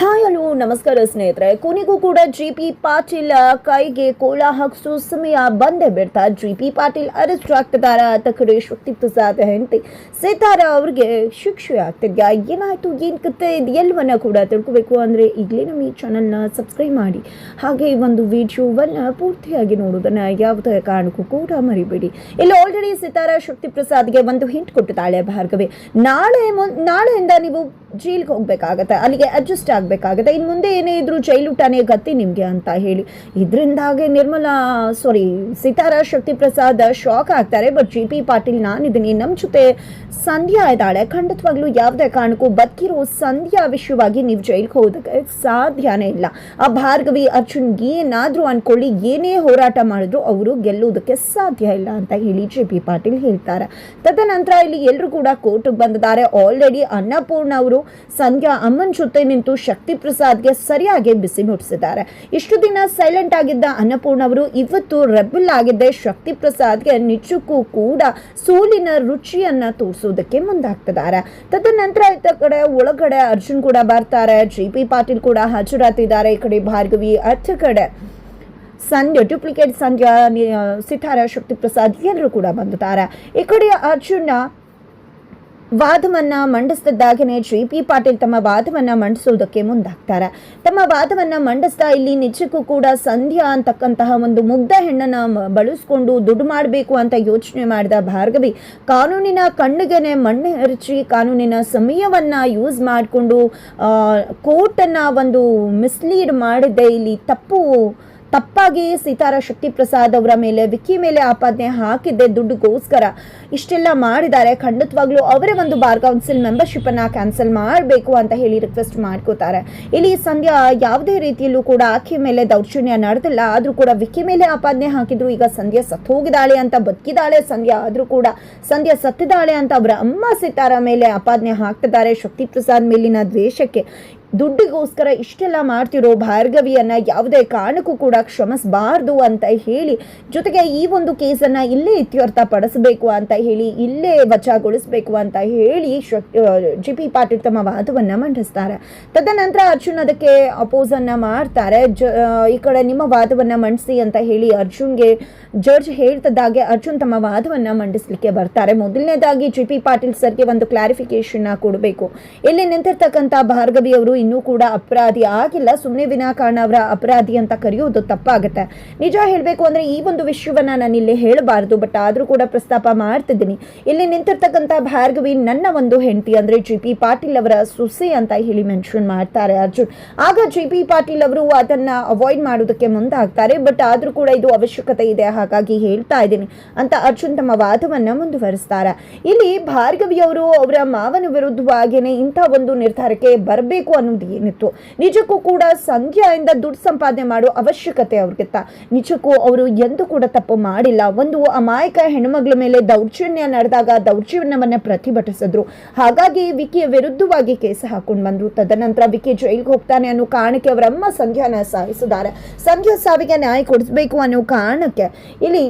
Hi, hello, ನಮಸ್ಕಾರ ಸ್ನೇಹಿತರೆ. ಕೊನೆಗೂ ಕೂಡ ಜಿ ಪಿ ಪಾಟೀಲ್ ಕೈಗೆ ಕೋಳ ಹಾಕಿಸೋ ಸಮಯ ಬಂದೇ ಬಿಡ್ತಾ ಜಿ ಪಿ ಪಾಟೀಲ್ ಅರೆಸ್ಟ್ ಆಗ್ತಿದ್ದಾರ ಆತ ಕಡೆ ಶಕ್ತಿ ಪ್ರಸಾದ್ ಹೆಂಡತಿ ಸಿತಾರ ಅವ್ರಿಗೆ ಶಿಕ್ಷೆ ಆಗ್ತಿದ್ಯಾ? ಏನಾಯ್ತು? ಏನ್ ಕತೆ ಇದು? ಎಲ್ಲವನ್ನ ಕೂಡ ತಿಳ್ಕೊಬೇಕು ಅಂದ್ರೆ ಈಗಲೇ ನಮ್ಮ ಈ ಚಾನಲ್ನ ಸಬ್ಸ್ಕ್ರೈಬ್ ಮಾಡಿ. ಹಾಗೆ ಈ ಒಂದು ವಿಡಿಯೋವನ್ನ ಪೂರ್ತಿಯಾಗಿ ನೋಡೋದನ್ನ ಯಾವುದೇ ಕಾರಣಕ್ಕೂ ಕೂಡ ಮರಿಬೇಡಿ. ಇಲ್ಲಿ ಆಲ್ರೆಡಿ ಸಿತಾರ ಶಕ್ತಿ ಪ್ರಸಾದ್ಗೆ ಒಂದು ಹಿಂಟ್ ಕೊಟ್ಟಿದ್ದಾಳೆ ಭಾರ್ಗವೇ. ನಾಳೆ ನಾಳೆಯಿಂದ ನೀವು ಜೈಲ್ಗೆ ಹೋಗ್ಬೇಕಾಗತ್ತೆ. ಅಲ್ಲಿಗೆ ಅಡ್ಜಸ್ಟ್ ಆಗಬೇಕಾಗತ್ತೆ. ಇನ್ನು ಮುಂದೆ ಏನೇ ಇದ್ರು ಜೈಲೂಟನೇ ಗತಿ ನಿಮಗೆ ಅಂತ ಹೇಳಿ. ಇದರಿಂದಾಗೆ ನಿರ್ಮಲಾ ಸಾರಿ ಸಿತಾರ ಶಕ್ತಿ ಪ್ರಸಾದ್ ಶಾಕ್ ಆಗ್ತಾರೆ. ಬಟ್ ಜಿ ಪಿ ಪಾಟೀಲ್ ನಾನಿದ್ದೀನಿ ನಮ್ಮ ಜೊತೆ ಸಂಧ್ಯಾ ಇದ್ದಾಳೆ. ಖಂಡಿತವಾಗ್ಲೂ ಯಾವುದೇ ಕಾರಣಕ್ಕೂ ಬದುಕಿರೋ ಸಂಧ್ಯಾ ವಿಷಯವಾಗಿ ನೀವು ಜೈಲ್ಗೆ ಹೋಗೋದಕ್ಕೆ ಸಾಧ್ಯನೇ ಇಲ್ಲ. ಆ ಭಾರ್ಗವಿ, ಅರ್ಜುನ್ ಏನಾದರೂ ಅನ್ಕೊಳ್ಳಿ. ಏನೇ ಹೋರಾಟ ಮಾಡಿದ್ರು ಅವರು ಗೆಲ್ಲುವುದಕ್ಕೆ ಸಾಧ್ಯ ಇಲ್ಲ ಅಂತ ಹೇಳಿ ಜೆ ಪಿ ಪಾಟೀಲ್ ಹೇಳ್ತಾರೆ. ತದನಂತರ ಇಲ್ಲಿ ಎಲ್ಲರೂ ಕೂಡ ಕೋರ್ಟ್ಗೆ ಬಂದಿದ್ದಾರೆ. ಆಲ್ರೆಡಿ ಅನ್ನಪೂರ್ಣ ಅವರು, ಸಂಧ್ಯಾ ಅಮ್ಮನ ಜೊತೆ ನಿಂತು ಪ್ರಸಾದ್ಗೆ ಸರಿಯಾಗಿ ಬಿಸಿ ಮುಟ್ಟಿಸಿದ್ದಾರೆ. ಇಷ್ಟು ದಿನ ಸೈಲೆಂಟ್ ಆಗಿದ್ದ ಅನ್ನಪೂರ್ಣ ಅವರು ಇವತ್ತು ರೆಬಲ್ ಆಗಿದ್ದೆ ಶಕ್ತಿ ಪ್ರಸಾದ್ಗೆ ನಿಜಕ್ಕೂ ಕೂಡ ಸೋಲಿನ ರುಚಿಯನ್ನ ತೋರಿಸೋದಕ್ಕೆ ಮುಂದಾಗ್ತಿದ್ದಾರೆ. ತದನಂತರ ಇತ್ತ ಕಡೆ ಒಳಗಡೆ ಅರ್ಜುನ್ ಕೂಡ ಬರ್ತಾರೆ. ಜಿ ಪಿ ಪಾಟೀಲ್ ಕೂಡ ಹಾಜರಾತಿದ್ದಾರೆ ಈ ಕಡೆ ಭಾರ್ಗವಿ ಅರ್ಥ ಕಡೆ ಸಂಧ್ಯಾ ಡ್ಯೂಪ್ಲಿಕೇಟ್ ಸಂಧ್ಯಾ ಸಿತಾರ ಶಕ್ತಿ ಪ್ರಸಾದ್ ಎಲ್ಲರೂ ಕೂಡ ಬಂದಿದ್ದಾರೆ. ಈ ಕಡೆ ಅರ್ಜುನ ವಾದವನ್ನ ಮಂಡಿಸಿದಾಗನೇ ಜಿ ಪಿ ಪಾಟೀಲ್ ತಮ್ಮ ವಾದವನ್ನ ಮಂಡಿಸುವುದಕ್ಕೆ ಮುಂದಾಗ್ತಾರೆ. ತಮ್ಮ ವಾದವನ್ನ ಮಂಡಿಸ್ತಾ ಇಲ್ಲಿ ನಿಜಕ್ಕೂ ಕೂಡ ಸಂಧ್ಯಾ ಅಂತಕ್ಕಂತಹ ಒಂದು ಮುಗ್ಧ ಹೆಣ್ಣನ್ನ ಬಳಸ್ಕೊಂಡು ದುಡ್ಡು ಮಾಡಬೇಕು ಅಂತ ಯೋಚನೆ ಮಾಡಿದ ಭಾರ್ಗವಿ ಕಾನೂನಿನ ಕಣ್ಣಿಗೆನೆ ಮಣ್ಣು ಎರಚಿ ಕಾನೂನಿನ ಸಮಯವನ್ನ ಯೂಸ್ ಮಾಡಿಕೊಂಡು ಕೋರ್ಟನ್ನ ಒಂದು ಮಿಸ್ಲೀಡ್ ಮಾಡಿದ್ದೆ ಇಲ್ಲಿ ತಪ್ಪು ತಪ್ಪಾಗಿ ಸೀತಾರ ಶಕ್ತಿ ಪ್ರಸಾದ್ ಅವರ ಮೇಲೆ, ವಿಕ್ಕಿ ಮೇಲೆ ಆಪಾದನೆ ಹಾಕಿದ್ದೆ ದುಡ್ಡುಗೋಸ್ಕರ ಇಷ್ಟೆಲ್ಲ ಮಾಡಿದ್ದಾರೆ. ಖಂಡಿತವಾಗ್ಲೂ ಅವರೇ ಒಂದು ಬಾರ್ ಕೌನ್ಸಿಲ್ ಮೆಂಬರ್ಶಿಪ್ ಅನ್ನ ಕ್ಯಾನ್ಸಲ್ ಮಾಡಬೇಕು ಅಂತ ಹೇಳಿ ರಿಕ್ವೆಸ್ಟ್ ಮಾಡ್ಕೋತಾರೆ. ಇಲ್ಲಿ ಸಂಧ್ಯಾ ಯಾವುದೇ ರೀತಿಯಲ್ಲೂ ಕೂಡ ಆಕೆ ಮೇಲೆ ದೌರ್ಜನ್ಯ ನಡೆದಿಲ್ಲ. ಆದರೂ ಕೂಡ ವಿಕ್ಕಿ ಮೇಲೆ ಆಪಾದನೆ ಹಾಕಿದ್ರು, ಈಗ ಸಂಧ್ಯಾ ಸತ್ತು ಹೋಗಿದ್ದಾಳೆ ಅಂತ ಬದುಕಿದಾಳೆ ಸಂಧ್ಯಾ. ಆದರೂ ಕೂಡ ಸಂಧ್ಯಾ ಸತ್ತಿದ್ದಾಳೆ ಅಂತ ಅವರ ಅಮ್ಮ ಸಿತಾರ ಮೇಲೆ ಆಪಾದನೆ ಹಾಕ್ತಿದ್ದಾರೆ. ಶಕ್ತಿ ಪ್ರಸಾದ್ ಮೇಲಿನ ದ್ವೇಷಕ್ಕೆ ದುಡ್ಡಿಗೋಸ್ಕರ ಇಷ್ಟೆಲ್ಲ ಮಾಡ್ತಿರೋ ಭಾರ್ಗವಿಯನ್ನ ಯಾವುದೇ ಕಾರಣಕ್ಕೂ ಕೂಡ ಕ್ಷಮಿಸಬಾರ್ದು ಅಂತ ಹೇಳಿ, ಜೊತೆಗೆ ಈ ಒಂದು ಕೇಸನ್ನ ಇಲ್ಲೇ ಇತ್ಯರ್ಥ ಪಡಿಸಬೇಕು ಅಂತ ಹೇಳಿ, ಇಲ್ಲೇ ವಜಾಗೊಳಿಸಬೇಕು ಅಂತ ಹೇಳಿ ಜಿ ಪಿ ಪಾಟೀಲ್ ತಮ್ಮ ವಾದವನ್ನ ಮಂಡಿಸ್ತಾರೆ. ತದನಂತರ ಅರ್ಜುನ್ ಅದಕ್ಕೆ ಅಪೋಸ್ ಅನ್ನ ಮಾಡ್ತಾರೆ. ಜ ಈ ಕಡೆ ನಿಮ್ಮ ವಾದವನ್ನ ಮಂಡಿಸಿ ಅಂತ ಹೇಳಿ ಅರ್ಜುನ್ಗೆ ಜಡ್ಜ್ ಹೇಳ್ತದಾಗೆ ಅರ್ಜುನ್ ತಮ್ಮ ವಾದವನ್ನ ಮಂಡಿಸಲಿಕ್ಕೆ ಬರ್ತಾರೆ. ಮೊದಲನೇದಾಗಿ ಜಿ ಪಿ ಪಾಟೀಲ್ ಸರ್ಗೆ ಒಂದು ಕ್ಲಾರಿಫಿಕೇಶನ್ ಕೊಡಬೇಕು. ಇಲ್ಲಿ ನಿಂತಿರ್ತಕ್ಕಂಥ ಭಾರ್ಗವಿ ಅವರು ಇನ್ನೂ ಕೂಡ ಅಪರಾಧಿ ಆಗಿಲ್ಲ. ಸುಮ್ಮನೆ ವಿನಾಕಾರಣ ಅವರ ಅಪರಾಧಿ ಅಂತ ಕರೆಯುವುದು ತಪ್ಪಾಗುತ್ತೆ. ನಿಜ ಹೇಳಬೇಕು ಅಂದ್ರೆ ಈ ಒಂದು ವಿಷಯವನ್ನು ನಾನು ಇಲ್ಲಿ ಹೇಳಬಾರ್ದು ಬಟ್ ಆದ್ರೂ ಕೂಡ ಪ್ರಸ್ತಾಪ ಮಾಡ್ತಿದ್ದೀನಿ. ಇಲ್ಲಿ ನಿಂತಿರ್ತಕ್ಕಂಥ ಭಾರ್ಗವಿ ನನ್ನ ಒಂದು ಹೆಂಡತಿ ಅಂದ್ರೆ ಜಿ ಪಿ ಪಾಟೀಲ್ ಅವರ ಸುಸಿ ಅಂತ ಹೇಳಿ ಮೆನ್ಷನ್ ಮಾಡ್ತಾರೆ ಅರ್ಜುನ್. ಆಗ ಜಿ ಪಿ ಪಾಟೀಲ್ ಅವರು ಅದನ್ನ ಅವಾಯ್ಡ್ ಮಾಡೋದಕ್ಕೆ ಮುಂದಾಗ್ತಾರೆ ಬಟ್ ಆದ್ರೂ ಕೂಡ ಇದು ಅವಶ್ಯಕತೆ ಇದೆ, ಹಾಗಾಗಿ ಹೇಳ್ತಾ ಇದ್ದೀನಿ ಅಂತ ಅರ್ಜುನ್ ತಮ್ಮ ವಾದವನ್ನ ಮುಂದುವರಿಸ್ತಾರೆ. ಇಲ್ಲಿ ಭಾರ್ಗವಿಯವರು ಅವರ ಮಾವನ ವಿರುದ್ಧವಾಗಿಯೇ ಇಂಥ ಒಂದು ನಿರ್ಧಾರಕ್ಕೆ ಬರಬೇಕು ಅನ್ನೋದು ಏನಿತ್ತು ನಿಜಕ್ಕೂ ಕೂಡ ಸಂಖ್ಯೆಯಿಂದ ದುಡ್ಡು ಸಂಪಾದನೆ ಮಾಡೋ ಅವಶ್ಯಕತೆ ಅವ್ರಿಗಿತ್ತ. ನಿಜಕ್ಕೂ ಅವರು ಎಂದೂ ಕೂಡ ತಪ್ಪು ಮಾಡಿಲ್ಲ. ಒಂದು ಅಮಾಯಕ ಹೆಣ್ಮಗಳ ಮೇಲೆ ದೌರ್ಜನ್ಯ ನಡೆದಾಗ ದೌರ್ಜನ್ಯವನ್ನು ಪ್ರತಿಭಟಿಸಿದ್ರು. ಹಾಗಾಗಿ ವಿಕಿಯ ವಿರುದ್ಧವಾಗಿ ಕೇಸ್ ಹಾಕೊಂಡು ಬಂದ್ರು. ತದನಂತರ ವಿಕಿ ಜೈಲ್ಗೆ ಹೋಗ್ತಾನೆ ಅನ್ನೋ ಕಾರಣಕ್ಕೆ ಅವರ ಅಮ್ಮ ಸಂಧ್ಯಾನ ಸಾಯಿಸಿದ್ದಾರೆ. ಸಂಧ್ಯಾ ಸಾವಿಗೆ ನ್ಯಾಯ ಕೊಡಿಸ್ಬೇಕು ಅನ್ನೋ ಕಾರಣಕ್ಕೆ ಇಲ್ಲಿ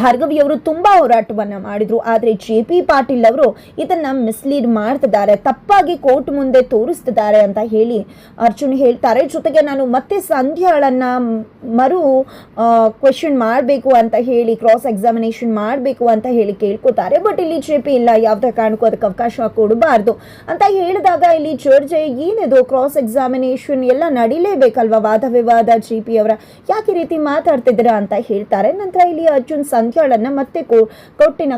ಭಾರ್ಗವಿಯವರು ತುಂಬಾ ಹೋರಾಟವನ್ನ ಮಾಡಿದ್ರು. ಆದ್ರೆ ಜೆ ಪಿ ಪಾಟೀಲ್ ಅವರು ಇದನ್ನ ಮಿಸ್ಲೀಡ್ ಮಾಡ್ತಿದ್ದಾರೆ. ತಪ್ಪಾಗಿ ಕೋರ್ಟ್ ಮುಂದೆ ತೋರಿಸ್ತಿದ್ದಾರೆ ಅಂತ ಹೇಳಿ ಅರ್ಜುನ್ ಹೇಳ್ತಾರೆ. ಜೊತೆಗೆ ನಾನು ಮತ್ತೆ ಸಂಧ್ಯಾಳನ್ನ ಮರು ಕ್ವೆಶನ್ ಮಾಡಬೇಕು ಅಂತ ಹೇಳಿ ಕ್ರಾಸ್ ಎಕ್ಸಾಮಿನೇಷನ್ ಮಾಡಬೇಕು ಅಂತ ಹೇಳಿ ಕೇಳ್ಕೊತಾರೆ. ಬಟ್ ಇಲ್ಲಿ ಜೆ ಪಿ ಇಲ್ಲ. ಯಾವುದೇ ಕಾರಣಕ್ಕೂ ಅದಕ್ಕೆ ಅವಕಾಶ ಕೊಡಬಾರ್ದು ಅಂತ ಹೇಳಿದಾಗ ಇಲ್ಲಿ ಚರ್ಚೆ ಏನಿದು? ಕ್ರಾಸ್ ಎಕ್ಸಾಮಿನೇಷನ್ ಎಲ್ಲ ನಡಿಲೇಬೇಕಲ್ವಾ ವಾದ ವಿವಾದ ಜೆ ಪಿ ಅವರ? ಯಾಕೆ ರೀತಿ ಮಾತಾಡ್ತಿದ್ದೀರಾ ಅಂತ ಹೇಳ್ತಾರೆ. ನಂತರ ಇಲ್ಲಿ ಅರ್ಜುನ್ ಸಂಖ್ಯಾಳನ್ನ ಮತ್ತೆ ಕೋ-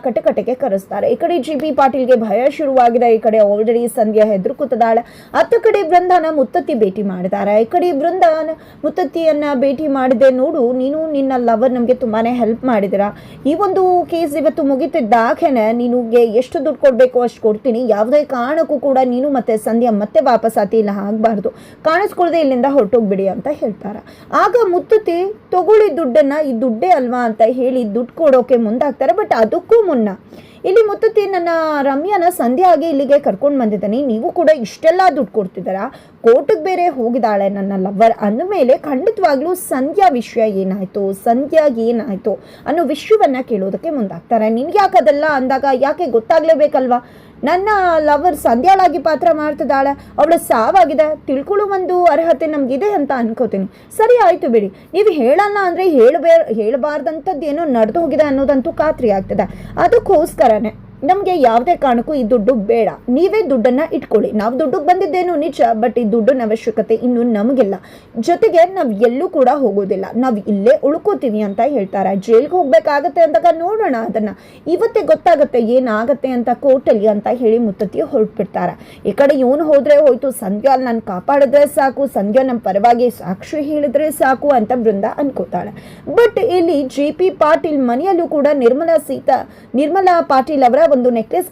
ಕಟಕಟಕ್ಕೆ ಕರೆಸ್ತಾರೆ. ಈ ಕಡೆ ಜಿ ಪಿ ಪಾಟೀಲ್ಗೆ ಭಯ ಶುರುವಾಗಿದೆ. ಈ ಕಡೆ ಆಲ್ರೆಡಿ ಸಂಧ್ಯಾ ಹೆದರ್ಕುತ್ತಿದ್ದಾಳೆ ಅತ್ತ ಕಡೆ ಬೃಂದಾನ ಮುತ್ತತ್ತಿ ಭೇಟಿ ಮಾಡಿದ್ದಾರೆ. ಈ ಕಡೆ ಬೃಂದಾನ ಮುತ್ತತ್ತಿಯನ್ನ ಭೇಟಿ ಮಾಡಿದೆ ನೋಡು, ನೀನು ನಿನ್ನ ಲವರ್ ನಮಗೆ ತುಂಬಾನೇ ಹೆಲ್ಪ್ ಮಾಡಿದಿರಾ ಈ ಒಂದು ಕೇಸ್ ಇವತ್ತು ಮುಗಿತಿದ್ದಾಗೇನೆ ನಿನಗೆ ಎಷ್ಟು ದುಡ್ಡು ಕೊಡಬೇಕು ಅಷ್ಟು ಕೊಡ್ತೀನಿ. ಯಾವುದೇ ಕಾರಣಕ್ಕೂ ಕೂಡ ನೀನು ಮತ್ತೆ ಸಂಧ್ಯಾ ಮತ್ತೆ ವಾಪಸ್ ಆತಿ ಇಲ್ಲ, ಆಗಬಾರ್ದು. ಕಾಣಿಸ್ಕೊಳ್ದೆ ಇಲ್ಲಿಂದ ಹೊರಟೋಗ್ಬಿಡಿ ಅಂತ ಹೇಳ್ತಾರೆ. ಆಗ ಮುತ್ತತಿ ತಗೊಳ್ಳಿ ದುಡ್ಡನ್ನ, ಈ ದುಡ್ಡೇ ಅಲ್ವಾ ಅಂತ ಹೇಳಿ ದುಡ್ಡು ಕೊಡೋಕೆ ಮುಂದಾಗ್ತಾರೆ ಬಟ್ ಅದಕ್ಕೂ ಮುನ್ನ ಇಲ್ಲಿ ಮುತ್ತುತಿ ನನ್ನ ರಮ್ಯಾನ ಸಂಧ್ಯಾ ಆಗಿ ಇಲ್ಲಿಗೆ ಕರ್ಕೊಂಡು ಬಂದಿದ್ದಾನೆ. ನೀವು ಕೂಡ ಇಷ್ಟೆಲ್ಲ ದುಡ್ಡು ಕೊಡ್ತಿದ್ದೀರಾ? ಕೋರ್ಟಿಗೆ ಬೇರೆ ಹೋಗಿದ್ದಾಳೆ ನನ್ನ ಲವರ್ ಅಂದಮೇಲೆ ಖಂಡಿತವಾಗ್ಲೂ ಸಂಧ್ಯಾ ವಿಷಯ ಏನಾಯ್ತು? ಸಂಧ್ಯಾಗೆ ಏನಾಯ್ತು ಅನ್ನೋ ವಿಷಯವನ್ನ ಕೇಳೋದಕ್ಕೆ ಮುಂದಾಗ್ತಾರೆ. ನಿನ್ಗೆ ಯಾಕೆ ಅದೆಲ್ಲ ಅಂದಾಗ ಯಾಕೆ ಗೊತ್ತಾಗ್ಲೇಬೇಕಲ್ವಾ? ನನ್ನ ಲವರ್ ಸಂಧ್ಯಾಳಾಗಿ ಪಾತ್ರ ಮಾಡ್ತಿದ್ದಾಳೆ. ಅವಳ ಸಾವಾಗಿದೆ. ತಿಳ್ಕೊಳ್ಳೋ ಒಂದು ಅರ್ಹತೆ ನಮಗಿದೆ ಅಂತ ಅನ್ಕೋತೀನಿ. ಸರಿ ಆಯಿತು ಬಿಡಿ. ನೀವು ಹೇಳಲ್ಲ ಅಂದರೆ ಹೇಳಬೇ ಹೇಳಬಾರ್ದಂಥದ್ದು ಏನೋ ನಡೆದು ಹೋಗಿದೆ ಅನ್ನೋದಂತೂ ಖಾತ್ರಿ ಆಗ್ತದೆ ಅದಕ್ಕೋಸ್ಕರನೇ. ನಮಗೆ ಯಾವುದೇ ಕಾರಣಕ್ಕೂ ಈ ದುಡ್ಡು ಬೇಡ. ನೀವೇ ದುಡ್ಡನ್ನ ಇಟ್ಕೊಳ್ಳಿ. ನಾವು ದುಡ್ಡಿಗೆ ಬಂದಿದ್ದೇನು ನಿಜ, ಬಟ್ ಈ ದುಡ್ಡಿನ ಅವಶ್ಯಕತೆ ಇನ್ನು ನಮಗಿಲ್ಲ. ಜೊತೆಗೆ ನಾವು ಎಲ್ಲೂ ಕೂಡ ಹೋಗೋದಿಲ್ಲ. ನಾವು ಇಲ್ಲೇ ಉಳ್ಕೋತೀವಿ ಅಂತ ಹೇಳ್ತಾರೆ. ಜೈಲ್ಗೆ ಹೋಗ್ಬೇಕಾಗತ್ತೆ ಅಂದಾಗ ನೋಡೋಣ ಅದನ್ನ. ಇವತ್ತೇ ಗೊತ್ತಾಗುತ್ತೆ ಏನಾಗತ್ತೆ ಅಂತ ಕೋರ್ಟಲ್ಲಿ ಅಂತ ಹೇಳಿ ಮುತ್ತತ್ತಿ ಹೊರಟ್ಬಿಡ್ತಾರೆ. ಈ ಕಡೆ ಇವನು ಹೋದ್ರೆ ಹೋಯ್ತು, ಸಂಧ್ಯಾ ನಾನು ಕಾಪಾಡಿದ್ರೆ ಸಾಕು, ಸಂಧ್ಯಾ ನಮ್ಮ ಪರವಾಗಿ ಸಾಕ್ಷಿ ಹೇಳಿದ್ರೆ ಸಾಕು ಅಂತ ಬೃಂದ ಅನ್ಕೋತಾಳೆ. ಬಟ್ ಇಲ್ಲಿ ಜೆ ಪಿ ಪಾಟೀಲ್ ಮನೆಯಲ್ಲೂ ಕೂಡ ನಿರ್ಮಲಾ ಸೀತಾ, ನಿರ್ಮಲಾ ಪಾಟೀಲ್ ಅವರ ಒಂದು ನೆಕ್ಲೆಸ್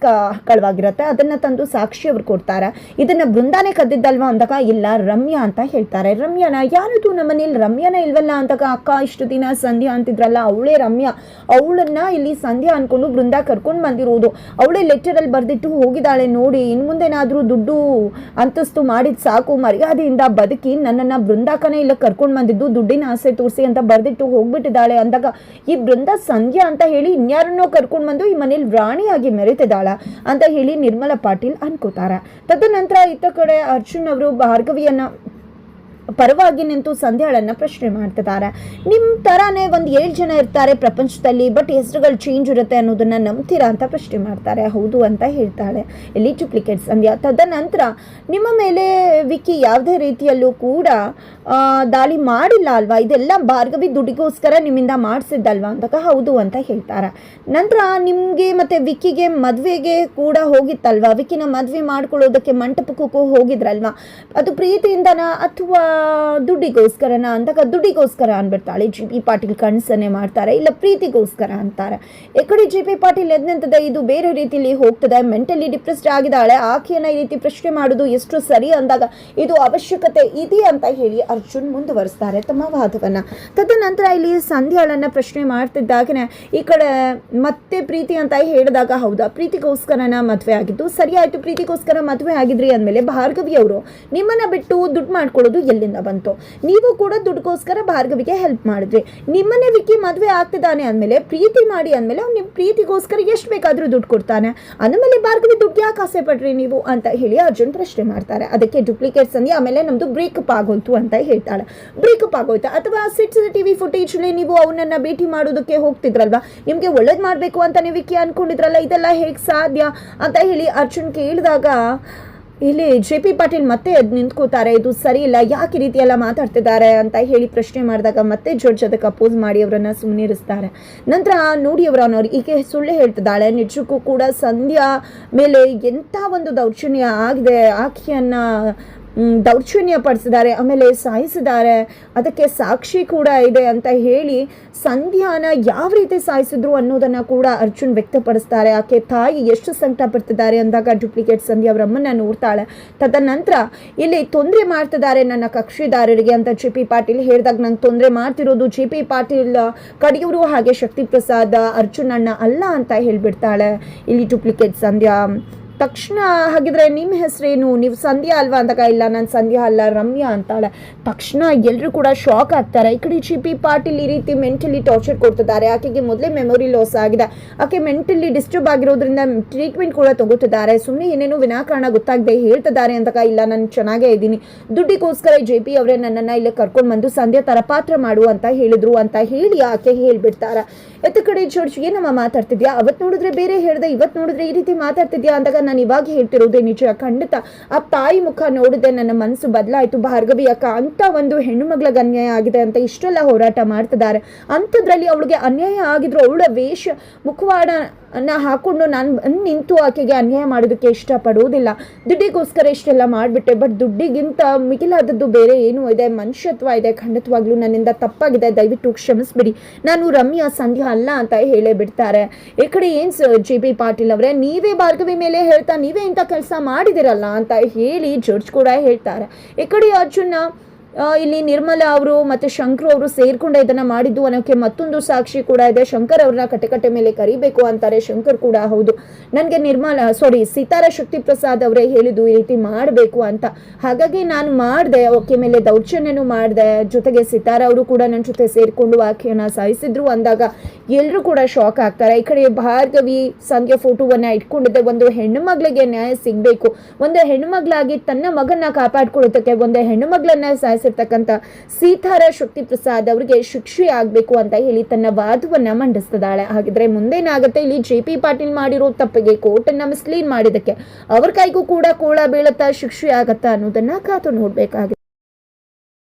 ಕಳವಾಗಿರುತ್ತೆ. ಅದನ್ನ ತಂದು ಸಾಕ್ಷಿ ಅವ್ರು ಕೊಡ್ತಾರೆ. ಇದನ್ನ ಬೃಂದಾನೇ ಕದ್ದಿದ್ದಲ್ವಾ ಅಂದಾಗ, ಇಲ್ಲ, ರಮ್ಯಾ ಅಂತ ಹೇಳ್ತಾರೆ. ರಮ್ಯಾನ ಯಾರದು ನಮ್ಮ ಮನೇಲಿ? ರಮ್ಯಾನ ಇಲ್ವಲ್ಲ ಅಂದಾಗ, ಅಕ್ಕ, ಇಷ್ಟು ದಿನ ಸಂಧ್ಯಾ ಅಂತಿದ್ರಲ್ಲ, ಅವಳೇ ರಮ್ಯಾ. ಅವಳನ್ನ ಇಲ್ಲಿ ಸಂಧ್ಯಾ ಅನ್ಕೊಂಡು ಬೃಂದ ಕರ್ಕೊಂಡು ಬಂದಿರೋದು. ಅವಳೇ ಲೆಟರಲ್ಲಿ ಬರೆದಿಟ್ಟು ಹೋಗಿದ್ದಾಳೆ ನೋಡಿ, ಇನ್ ಮುಂದೆನಾದರೂ ದುಡ್ಡು ಅಂತಸ್ತು ಮಾಡಿದ್ ಸಾಕು. ಮರ್ಯಾದೆಯಿಂದ ಬದುಕಿ ನನ್ನನ್ನ ಬೃಂದಾಕನೇ ಇಲ್ಲ ಕರ್ಕೊಂಡು ಬಂದಿದ್ದು, ದುಡ್ಡಿನ ಆಸೆ ತೋರಿಸಿ ಅಂತ ಬರೆದಿಟ್ಟು ಹೋಗ್ಬಿಟ್ಟಿದ್ದಾಳೆ ಅಂದಾಗ, ಈ ಬೃಂದ ಸಂಧ್ಯಾ ಅಂತ ಹೇಳಿ ಇನ್ಯಾರನ್ನೋ ಕರ್ಕೊಂಡು ಬಂದು ಈ ಮನೇಲಿ ರಾಣಿಯಾಗಿ ಮೆರೆತಿದ್ದಾಳ ಅಂತ ಹೇಳಿ ನಿರ್ಮಲಾ ಪಾಟೀಲ್ ಅನ್ಕೋತಾರೆ. ತದನಂತರ ಇತ್ತ ಕಡೆ ಅರ್ಜುನ್ ಅವರು ಭಾರ್ಗವಿಯನ್ನ ಪರವಾಗಿ ನಿಂತು ಸಂಧ್ಯಾಳನ್ನ ಪ್ರಶ್ನೆ ಮಾಡ್ತಿದ್ದಾರೆ. ನಿಮ್ಮ ಥರನೇ ಒಂದು ಏಳು ಜನ ಇರ್ತಾರೆ ಪ್ರಪಂಚದಲ್ಲಿ ಬಟ್ ಹೆಸರುಗಳು ಚೇಂಜ್ ಇರುತ್ತೆ ಅನ್ನೋದನ್ನ ನಂಬ್ತೀರಾ ಅಂತ ಪ್ರಶ್ನೆ ಮಾಡ್ತಾರೆ. ಹೌದು ಅಂತ ಹೇಳ್ತಾಳೆ. ಇಲ್ಲಿ ಡೂಪ್ಲಿಕೇಟ್ ಸಂಧ್ಯಾ. ತದನಂತರ ನಿಮ್ಮ ಮೇಲೆ ವಿಕಿ ಯಾವುದೇ ರೀತಿಯಲ್ಲೂ ಕೂಡ ದಾಳಿ ಮಾಡಿಲ್ಲ ಅಲ್ವಾ? ಇದೆಲ್ಲ ಭಾರ್ಗವಿ ದುಡ್ಡಿಗೋಸ್ಕರ ನಿಮ್ಮಿಂದ ಮಾಡಿಸಿದ್ದಲ್ವಾ ಅಂತ ಹೌದು ಅಂತ ಹೇಳ್ತಾರೆ. ನಂತರ ನಿಮಗೆ ಮತ್ತು ವಿಕ್ಕಿಗೆ ಮದುವೆಗೆ ಕೂಡ ಹೋಗಿತ್ತಲ್ವಾ? ವಿಕ್ಕಿನ ಮದುವೆ ಮಾಡ್ಕೊಳ್ಳೋದಕ್ಕೆ ಮಂಟಪಕ್ಕೂ ಹೋಗಿದ್ರಲ್ವಾ? ಅದು ಪ್ರೀತಿಯಿಂದನ ಅಥವಾ ದುಡ್ಡಿಗೋಸ್ಕರನ ಅಂದಾಗ ದುಡ್ಡಿಗೋಸ್ಕರ ಅಂದ್ಬಿಡ್ತಾಳೆ ಜಿ ಪಿ ಪಾಟೀಲ್ ಕಣ್ಸನ್ನೇ ಮಾಡ್ತಾರೆ, ಇಲ್ಲ ಪ್ರೀತಿಗೋಸ್ಕರ ಅಂತಾರೆ. ಈ ಕಡೆ ಜಿ ಪಿ ಪಾಟೀಲ್ ಎದ್ನಂತದ ಇದು ಬೇರೆ ರೀತಿಯಲ್ಲಿ ಹೋಗ್ತದೆ ಮೆಂಟಲಿ ಡಿಪ್ರೆಸ್ಡ್ ಆಗಿದ್ದಾಳೆ, ಆಕೆಯನ್ನ ಈ ರೀತಿ ಪ್ರಶ್ನೆ ಮಾಡೋದು ಎಷ್ಟು ಸರಿ ಅಂದಾಗ ಇದು ಅವಶ್ಯಕತೆ ಇದೆ ಅಂತ ಹೇಳಿ ಅರ್ಜುನ್ ಮುಂದುವರಿಸ್ತಾರೆ ತಮ್ಮ ವಾದವನ್ನ. ತದನಂತರ ಇಲ್ಲಿ ಸಂಧ್ಯಾಳನ್ನ ಪ್ರಶ್ನೆ ಮಾಡ್ತಿದ್ದಾಗನೆ, ಈ ಕಡೆ ಮತ್ತೆ ಪ್ರೀತಿ ಅಂತ ಹೇಳಿದಾಗ ಹೌದಾ, ಪ್ರೀತಿಗೋಸ್ಕರನ ಮದುವೆ ಆಗಿದ್ದು, ಸರಿಯಾಯಿತು ಪ್ರೀತಿಗೋಸ್ಕರ ಮದುವೆ ಆಗಿದ್ರಿ ಅಂದಮೇಲೆ ಭಾರ್ಗವಿ ಅವರು ನಿಮ್ಮನ್ನ ಬಿಟ್ಟು ದುಡ್ಡು ಮಾಡ್ಕೊಳ್ಳೋದು ಎಲ್ಲಿಂದ ಬಂತು. ನೀವು ಕೂಡ ದುಡ್ಡುಗೋಸ್ಕರ ಭಾರ್ಗವಿಗೆ ಹೆಲ್ಪ್ ಮಾಡಿದ್ರಿ. ನಿಮ್ಮನ್ನೇ ವಿಕ್ಕಿ ಮದುವೆ ಆಗ್ತಿದ್ದಾನೆ ಅಂದಮೇಲೆ, ಪ್ರೀತಿ ಮಾಡಿ ಅಂದಮೇಲೆ ಅವ್ನು ನಿಮ್ಮ ಪ್ರೀತಿಗೋಸ್ಕರ ಎಷ್ಟು ಬೇಕಾದರೂ ದುಡ್ಡು ಕೊಡ್ತಾನೆ. ಅಂದಮೇಲೆ ಭಾರ್ಗವಿ ದುಡ್ಡು ಯಾಕೆ ಆಸೆ ಪಡ್ರಿ ನೀವು? ಅಂತ ಹೇಳಿ ಅರ್ಜುನ್ ಪ್ರಶ್ನೆ ಮಾಡ್ತಾರೆ. ಅದಕ್ಕೆ ಡೂಪ್ಲಿಕೇಟ್ ಸಂಧಿ ಆಮೇಲೆ ನಮ್ಮದು ಬ್ರೇಕಪ್ ಆಗೋಯ್ತು ಅಂತ ಹೇಳ್ತಾಳೆ. ಬ್ರೇಕಪ್ ಆಗೋಯ್ತು? ಅಥವಾ ಸಿಟ್ಸ್ ಟಿವಿ ಫುಟೇಜ್ಲಿ ನೀವು ಅವನನ್ನು ಭೇಟಿ ಮಾಡೋದಕ್ಕೆ ಹೋಗ್ತಿದ್ರಲ್ವಾ? ನಿಮಗೆ ಒಳ್ಳೇದು ಮಾಡಬೇಕು ಅಂತ ನೀವು ವಿಕ್ಕಿ ಅನ್ಕೊಂಡಿದ್ರಲ್ಲ, ಇದೆಲ್ಲ ಹೇಗೆ ಸಾಧ್ಯ? ಅಂತ ಹೇಳಿ ಅರ್ಜುನ್ ಕೇಳಿದಾಗ ಇಲ್ಲಿ ಜೆ ಪಿ ಪಾಟೀಲ್ ಮತ್ತೆ ಎದ್ದು ನಿಂತ್ಕೋತಾರೆ ಇದು ಸರಿ ಇಲ್ಲ, ಯಾಕೆ ಈ ರೀತಿ ಎಲ್ಲ ಮಾತಾಡ್ತಿದ್ದಾರೆ ಅಂತ ಹೇಳಿ ಪ್ರಶ್ನೆ ಮಾಡಿದಾಗ ಮತ್ತೆ ಜಡ್ಜ್ ಅದಕ್ಕೆ ಅಪೋಸ್ ಮಾಡಿ ಅವರನ್ನ ಸುಮ್ಮನಿರಿಸ್ತಾರೆ ನಂತರ ನೋಡಿ ಅವರ ಅವ್ರು ಈಕೆ ಸುಳ್ಳು ಹೇಳ್ತಿದ್ದಾಳೆ. ನಿಜಕ್ಕೂ ಕೂಡ ಸಂಧ್ಯಾ ಮೇಲೆ ಎಂಥ ಒಂದು ದೌರ್ಜನ್ಯ ಆಗಿದೆ. ಆಕೆಯನ್ನ ದೌರ್ಜನ್ಯ ಪಡಿಸಿದ್ದಾರೆ, ಆಮೇಲೆ ಸಾಯಿಸಿದ್ದಾರೆ. ಅದಕ್ಕೆ ಸಾಕ್ಷಿ ಕೂಡ ಇದೆ ಅಂತ ಹೇಳಿ ಸಂಧ್ಯಾನ ಯಾವ ರೀತಿ ಸಾಯಿಸಿದ್ರು ಅನ್ನೋದನ್ನು ಕೂಡ ಅರ್ಜುನ್ ವ್ಯಕ್ತಪಡಿಸ್ತಾರೆ. ಆಕೆ ತಾಯಿ ಎಷ್ಟು ಸಂಕಟ ಪಡ್ತಿದ್ದಾರೆ ಅಂದಾಗ ಡೂಪ್ಲಿಕೇಟ್ ಸಂಧ್ಯಾ ಅಮ್ಮನ್ನ ನೋಡ್ತಾಳೆ. ತದನಂತರ ಇಲ್ಲಿ ತೊಂದರೆ ಮಾಡ್ತಿದ್ದಾರೆ ನನ್ನ ಕಕ್ಷಿದಾರರಿಗೆ ಅಂತ ಜಿ ಪಿ ಪಾಟೀಲ್ ಹೇಳಿದಾಗ ನಂಗೆ ತೊಂದರೆ ಮಾಡ್ತಿರೋದು ಜಿ ಪಿ ಪಾಟೀಲ್, ಕಡಿಯವರು ಹಾಗೆ ಶಕ್ತಿ ಪ್ರಸಾದ ಅರ್ಜುನ್ ಅಣ್ಣ ಅಲ್ಲ ಅಂತ ಹೇಳಿಬಿಡ್ತಾಳೆ. ಇಲ್ಲಿ ಡೂಪ್ಲಿಕೇಟ್ ಸಂಧ್ಯಾ. ತಕ್ಷಣ ಹಾಗಿದ್ರೆ ನಿಮ್ಮ ಹೆಸರೇನು? ನೀವು ಸಂಧ್ಯಾ ಅಲ್ವಾ ಅಂದಾಗ ಇಲ್ಲ, ನಾನು ಸಂಧ್ಯಾ ಅಲ್ಲ, ರಮ್ಯಾ ಅಂತಾಳೆ. ತಕ್ಷಣ ಎಲ್ಲರೂ ಕೂಡ ಶಾಕ್ ಆಗ್ತಾರೆ. ಈ ಕಡೆ ಜಿ ಪಾಟೀಲ್ ಈ ರೀತಿ ಮೆಂಟಲಿ ಟಾರ್ಚರ್ ಕೊಡ್ತಿದ್ದಾರೆ. ಆಕೆಗೆ ಮೊದಲೇ ಮೆಮೊರಿ ಲಾಸ್ ಆಗಿದೆ. ಆಕೆ ಮೆಂಟಲಿ ಡಿಸ್ಟರ್ಬ್ ಆಗಿರೋದ್ರಿಂದ ಟ್ರೀಟ್ಮೆಂಟ್ ಕೂಡ ತಗೋತಿದ್ದಾರೆ. ಸುಮ್ಮನೆ ಏನೇನೋ ವಿನಾಕಾರಣ ಗೊತ್ತಾಗದೆ ಹೇಳ್ತಿದ್ದಾರೆ ಅಂದಾಗ ಇಲ್ಲ, ನಾನು ಚೆನ್ನಾಗೇ ಇದ್ದೀನಿ. ದುಡ್ಡಿಗೋಸ್ಕರ ಜೆ ಪಿ ಅವರೇ ನನ್ನನ್ನು ಇಲ್ಲಿ ಕರ್ಕೊಂಡು ಬಂದು ಸಂಧ್ಯಾ ಥರ ಪಾತ್ರ ಮಾಡು ಅಂತ ಹೇಳಿದ್ರು ಅಂತ ಹೇಳಿ ಆಕೆ ಹೇಳ್ಬಿಡ್ತಾರೆ. ಎತ್ತ ಕಡೆ ಚರ್ಚ್ ಏನಮ್ಮ ಮಾತಾಡ್ತಿದ್ಯಾ? ಅವತ್ತು ನೋಡಿದ್ರೆ ಬೇರೆ ಹೇಳ್ದೆ ಇವತ್ತು ನೋಡಿದ್ರೆ ಈ ರೀತಿ ಮಾತಾಡ್ತಿದ್ಯಾ ಅಂದಾಗ ನಾನು ಇವಾಗ ಹೇಳ್ತಿರೋದೇ ನಿಜ, ಖಂಡಿತ. ಆ ತಾಯಿ ಮುಖ ನೋಡಿದೆ ನನ್ನ ಮನಸ್ಸು ಬದಲಾಯಿತು. ಭಾರ್ಗವಿ ಅಕ್ಕ, ಅಂತ ಒಂದು ಹೆಣ್ಣು ಮಗಳಿಗೆ ಅನ್ಯಾಯ ಆಗಿದೆ ಅಂತ ಇಷ್ಟೆಲ್ಲ ಹೋರಾಟ ಮಾಡ್ತಿದ್ದಾರೆ. ಅಂಥದ್ರಲ್ಲಿ ಅವಳಿಗೆ ಅನ್ಯಾಯ ಆಗಿದ್ರು ಅವಳ ವೇಷ ಮುಖವಾಡ ಅನ್ನ ಹಾಕೊಂಡು ನಾನು ನಿಂತು ಆಕೆಗೆ ಅನ್ಯಾಯ ಮಾಡೋದಕ್ಕೆ ಇಷ್ಟಪಡುವುದಿಲ್ಲ. ದುಡ್ಡಿಗೋಸ್ಕರ ಇಷ್ಟೆಲ್ಲ ಮಾಡಿಬಿಟ್ಟೆ ಬಟ್ ದುಡ್ಡಿಗಿಂತ ಮಿಗಿಲಾದದ್ದು ಬೇರೆ ಏನೂ ಇದೆ. ಮನುಷ್ಯತ್ವ ಇದೆ, ಖಂಡಿತವಾಗ್ಲೂ ನನ್ನಿಂದ ತಪ್ಪಾಗಿದೆ. ದಯವಿಟ್ಟು ಕ್ಷಮಿಸ್ಬಿಡಿ. ನಾನು ರಮ್ಯಾ, ಸಂಧ್ಯಾ ಅಲ್ಲ ಅಂತ ಹೇಳೇ ಬಿಡ್ತಾರೆ ಈ ಕಡೆ ಏನು ಜೆ ಪಿ ಪಾಟೀಲ್ ಅವರೇ? ನೀವೇ ಭಾರ್ಗವಿ ಮೇಲೆ ಹೇಳ್ತಾ ನೀವೇ ಇಂಥ ಕೆಲಸ ಮಾಡಿದಿರಲ್ಲ ಅಂತ ಹೇಳಿ ಜಡ್ಜ್ ಕೂಡ ಹೇಳ್ತಾರೆ. ಈ ಕಡೆ ಅರ್ಜುನ ಇಲ್ಲಿ ನಿರ್ಮಲಾ ಅವರು ಮತ್ತೆ ಶಂಕರ್ ಅವರು ಸೇರ್ಕೊಂಡು ಇದನ್ನ ಮಾಡಿದ್ದು ಅನ್ನೋಕೆ ಮತ್ತೊಂದು ಸಾಕ್ಷಿ ಕೂಡ ಇದೆ. ಶಂಕರ್ ಅವ್ರನ್ನ ಕಟ್ಟೆಕಟ್ಟೆ ಮೇಲೆ ಕರಿಬೇಕು ಅಂತಾರೆ. ಶಂಕರ್ ಕೂಡ ಹೌದು. ನನಗೆ ನಿರ್ಮಲ ಸಾರಿ ಸೀತಾರ ಶಕ್ತಿ ಪ್ರಸಾದ್ ಅವರೇ ಹೇಳಿದ್ದು ಈ ರೀತಿ ಮಾಡಬೇಕು ಅಂತ. ಹಾಗಾಗಿ ನಾನು ಮಾಡಿದೆ ಆಕೆ ಮೇಲೆ ದೌರ್ಜನ್ಯನೂ ಮಾಡಿದೆ. ಜೊತೆಗೆ ಸಿತಾರ ಅವರು ಕೂಡ ನನ್ನ ಜೊತೆ ಸೇರಿಕೊಂಡು ಆಕೆಯನ್ನ ಸಾಯಿಸಿದ್ರು ಅಂದಾಗ ಎಲ್ಲರೂ ಕೂಡ ಶಾಕ್ ಆಗ್ತಾರೆ. ಈ ಕಡೆ ಭಾರ್ಗವಿ ಸಂಧ್ಯಾ ಫೋಟೋವನ್ನ ಇಟ್ಕೊಂಡಿದ್ದೆ. ಒಂದು ಹೆಣ್ಣು ಮಗಳಿಗೆ ನ್ಯಾಯ ಸಿಗಬೇಕು. ಒಂದು ಹೆಣ್ಣು ಮಗಳಾಗಿ ತನ್ನ ಮಗನ್ನ ಕಾಪಾಡ್ಕೊಳ್ಳೋದಕ್ಕೆ ಒಂದು ಹೆಣ್ಣು ಮಗಳನ್ನ ಸಾಯಿಸಿರ್ತಕ್ಕಂಥ ಸೀತಾರ ಶಕ್ತಿ ಪ್ರಸಾದ್ ಅವರಿಗೆ ಶಿಕ್ಷೆ ಆಗಬೇಕು ಅಂತ ಹೇಳಿ ತನ್ನ ವಾದವನ್ನ ಮಂಡಿಸ್ತಿದ್ದಾಳೆ. ಹಾಗಿದ್ರೆ ಮುಂದೇನಾಗುತ್ತೆ? ಇಲ್ಲಿ ಜೆ ಪಿ ಪಾಟೀಲ್ ಮಾಡಿರೋ ತಪ್ಪಿಗೆ ಕೋರ್ಟನ್ನ ಮಿಸ್ಲೀಡ್ ಮಾಡಿದಕ್ಕೆ ಅವ್ರ ಕೈಗೂ ಕೂಡ ಕೋಳ ಬೀಳತ್ತಾ ಶಿಕ್ಷೆ ಆಗತ್ತಾ ಅನ್ನೋದನ್ನ ಕಾತು ನೋಡ್ಬೇಕಾಗಿದೆ.